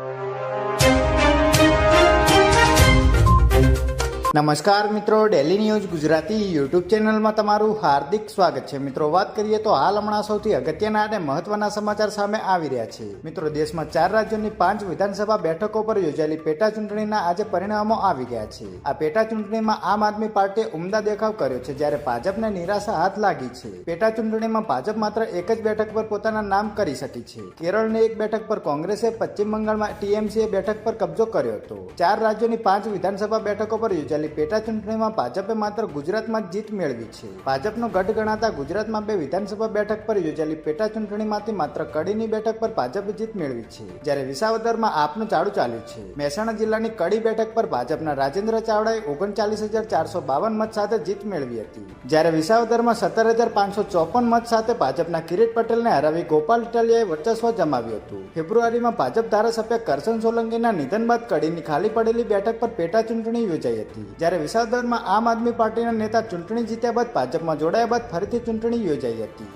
you. નમસ્કાર મિત્રો daily news Gujarati YouTube ચેનલમાં તમારું હાર્દિક સ્વાગત છે. મિત્રો, વાત કરીએ તો હાલ હમણાં સૌથી અગત્યના અને મહત્વના સમાચાર સામે આવી રહ્યા છે. મિત્રો, દેશમાં ચાર રાજ્યોની પાંચ વિધાનસભા બેઠકો પર યોજાયેલી પેટા ચૂંટણીના આજે પરિણામો આવી ગયા છે. આ પેટા ચૂંટણીમાં આમ આદમી પાર્ટીએ ઉમદા દેખાવ કર્યો છે, જ્યારે ભાજપને નિરાશા હાથ લાગી છે. પેટા ચૂંટણીમાં ભાજપ માત્ર એક જ બેઠક પર પોતાના નામ કરી શકી છે. કેરળની એક બેઠક પર કોંગ્રેસે, પશ્ચિમ બંગાળમાં ટીએમસીએ બેઠક પર કબજો કર્યો હતો. ચાર રાજ્યોની પાંચ વિધાનસભા બેઠકો પર યોજાયેલી પેટા ચૂંટણીમાં ભાજપે માત્ર ગુજરાતમાં જ જીત મેળવી છે. ભાજપનો ગઢ ગણાતા ગુજરાતમાં બે વિધાનસભા બેઠક પર યોજાયેલી પેટા ચૂંટણીમાંથી માત્ર કડીની બેઠક પર ભાજપે જીત મેળવી છે. જ્યારે વિસાવદરમાં આપનું ચાળું ચાલ્યું છે. મહેસાણા જિલ્લાની કડી બેઠક પર ભાજપના રાજેન્દ્ર ચાવડાએ ઓગણચાલીસ હજાર ચારસો બાવન મત સાથે જીત મેળવી હતી. જ્યારે વિસાવદરમાં સત્તર હજાર પાંચસો ચોપન મત સાથે ભાજપના કિરીટ પટેલને હરાવી ગોપાલ ઇટાલિયાએ વર્ચસ્વ જમાવ્યું હતું. ફેબ્રુઆરીમાં ભાજપ ધારાસભ્ય કરશન સોલંકીના નિધન બાદ કડીની ખાલી પડેલી બેઠક પર પેટા ચૂંટણી યોજાઈ હતી. જ્યારે વિસાવદરમાં આમ આદમી પાર્ટીના નેતા ચૂંટણી જીત્યા બાદ ભાજપમાં જોડાયા બાદ ફરીથી ચૂંટણી યોજાઈ હતી.